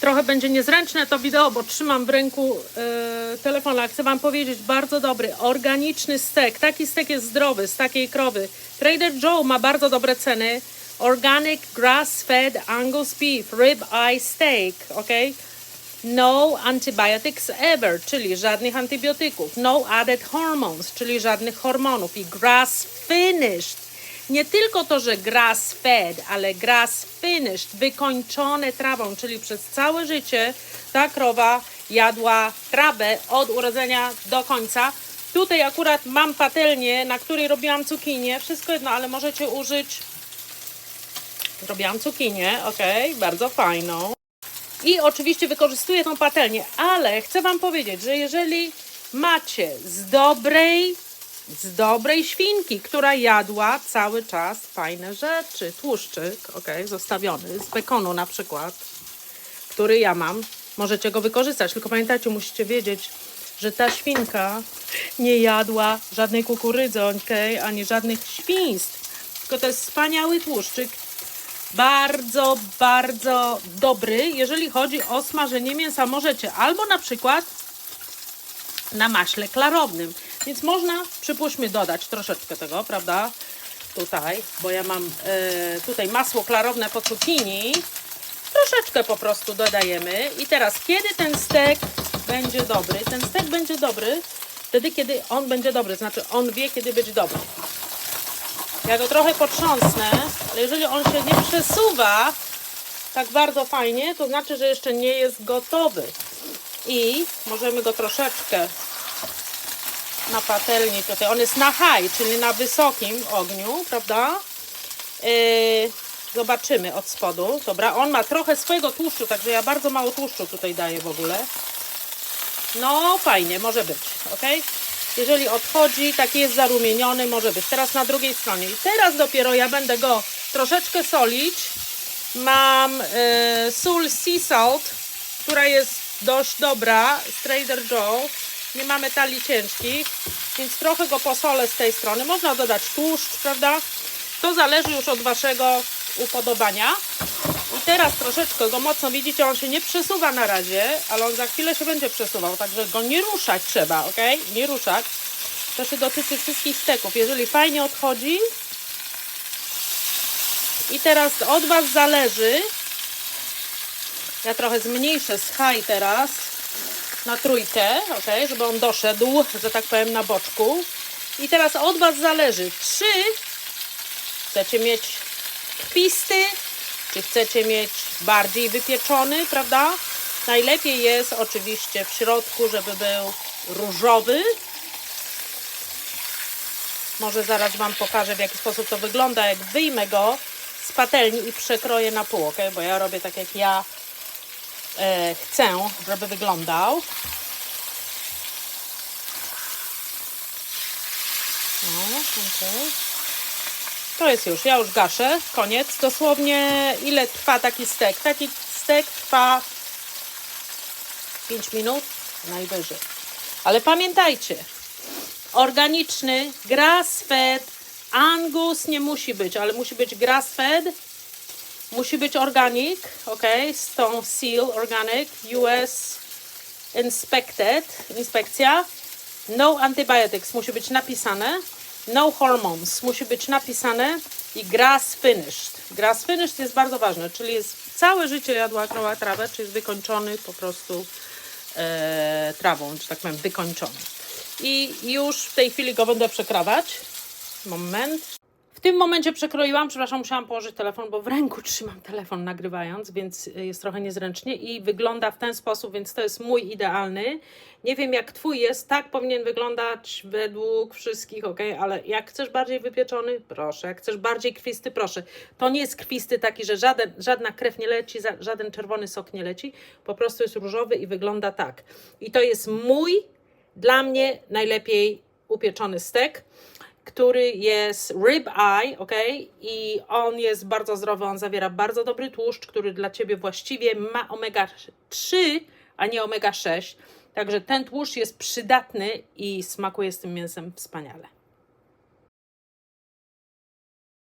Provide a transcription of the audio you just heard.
Trochę będzie niezręczne to wideo, bo trzymam w ręku e, telefon, ale chcę Wam powiedzieć, bardzo dobry, organiczny stek. Taki stek jest zdrowy, z takiej krowy. Trader Joe ma bardzo dobre ceny. Organic grass-fed Angus beef, rib eye steak, ok? No antibiotics ever, czyli żadnych antybiotyków. No added hormones, czyli żadnych hormonów. I grass finished. Nie tylko to, że grass fed, ale grass finished, wykończone trawą, czyli przez całe życie ta krowa jadła trawę od urodzenia do końca. Tutaj akurat mam patelnię, na której robiłam cukinię. Wszystko jedno, ale możecie użyć. Robiłam cukinię, ok, bardzo fajną. I oczywiście wykorzystuję tą patelnię, ale chcę Wam powiedzieć, że jeżeli macie z dobrej, z dobrej świnki, która jadła cały czas fajne rzeczy, tłuszczyk, ok, zostawiony, z bekonu na przykład, który ja mam, możecie go wykorzystać. Tylko pamiętajcie, musicie wiedzieć, że ta świnka nie jadła żadnej kukurydzy, ok, ani żadnych świństw. Tylko to jest wspaniały tłuszczyk, bardzo, bardzo dobry, jeżeli chodzi o smażenie mięsa. Możecie albo na przykład na maśle klarownym. Więc można, przypuśćmy, dodać troszeczkę tego, prawda? Tutaj, bo ja mam e, tutaj masło klarowne po cukinii. Troszeczkę po prostu dodajemy. I teraz, kiedy ten stek będzie dobry? Ten stek będzie dobry wtedy, kiedy on będzie dobry. Znaczy, on wie, kiedy być dobry. Ja go trochę potrząsnę, ale jeżeli on się nie przesuwa tak bardzo fajnie, to znaczy, że jeszcze nie jest gotowy. I możemy go troszeczkę na patelni tutaj. On jest na high, czyli na wysokim ogniu, prawda? Yy, zobaczymy od spodu. Dobra, on ma trochę swojego tłuszczu, także ja bardzo mało tłuszczu tutaj daję w ogóle. No, fajnie, może być, ok? Jeżeli odchodzi, taki jest zarumieniony, może być. Teraz na drugiej stronie. I teraz dopiero ja będę go troszeczkę solić. Mam e, sól sea salt, która jest dość dobra z Trader Joe. Nie ma metali ciężkich, więc trochę go posolę z tej strony. Można dodać tłuszcz, prawda? To zależy już od Waszego upodobania. I teraz troszeczkę go mocno widzicie, on się nie przesuwa na razie, ale on za chwilę się będzie przesuwał, także go nie ruszać trzeba, ok? Nie ruszać. To się dotyczy wszystkich steków. Jeżeli fajnie odchodzi i teraz od Was zależy, ja trochę zmniejszę high teraz na trójkę, ok? Żeby on doszedł, że tak powiem, na boczku. I teraz od Was zależy, czy chcecie mieć krwisty, czy chcecie mieć bardziej wypieczony, prawda? Najlepiej jest oczywiście w środku, żeby był różowy. Może zaraz Wam pokażę, w jaki sposób to wygląda, jak wyjmę go z patelni i przekroję na pół, ok? Bo ja robię tak, jak ja chcę, żeby wyglądał. No, okej. To jest już, ja już gaszę, koniec. Dosłownie ile trwa taki stek? Taki stek trwa 5 minut najwyżej. Ale pamiętajcie, organiczny, grass-fed, angus nie musi być, ale musi być grass-fed, musi być organic, ok, z tą seal organic, US inspected, inspekcja, no antibiotics musi być napisane, no hormones musi być napisane i grass finished. Grass finished jest bardzo ważne, czyli jest całe życie jadła krowa trawę, czyli jest wykończony po prostu e, trawą, czy tak powiem, wykończony. I już w tej chwili go będę przekrawać. Moment. W tym momencie przekroiłam, przepraszam, musiałam położyć telefon, bo w ręku trzymam telefon nagrywając, więc jest trochę niezręcznie i wygląda w ten sposób, więc to jest mój idealny. Nie wiem jak twój jest, tak powinien wyglądać według wszystkich, ok, ale jak chcesz bardziej wypieczony, proszę, jak chcesz bardziej krwisty, proszę. To nie jest krwisty taki, że żaden, żadna krew nie leci, żaden czerwony sok nie leci, po prostu jest różowy i wygląda tak. I to jest mój, dla mnie najlepiej upieczony stek który jest rib eye, ok? I on jest bardzo zdrowy, on zawiera bardzo dobry tłuszcz, który dla ciebie właściwie ma omega 3, a nie omega 6. Także ten tłuszcz jest przydatny i smakuje z tym mięsem wspaniale.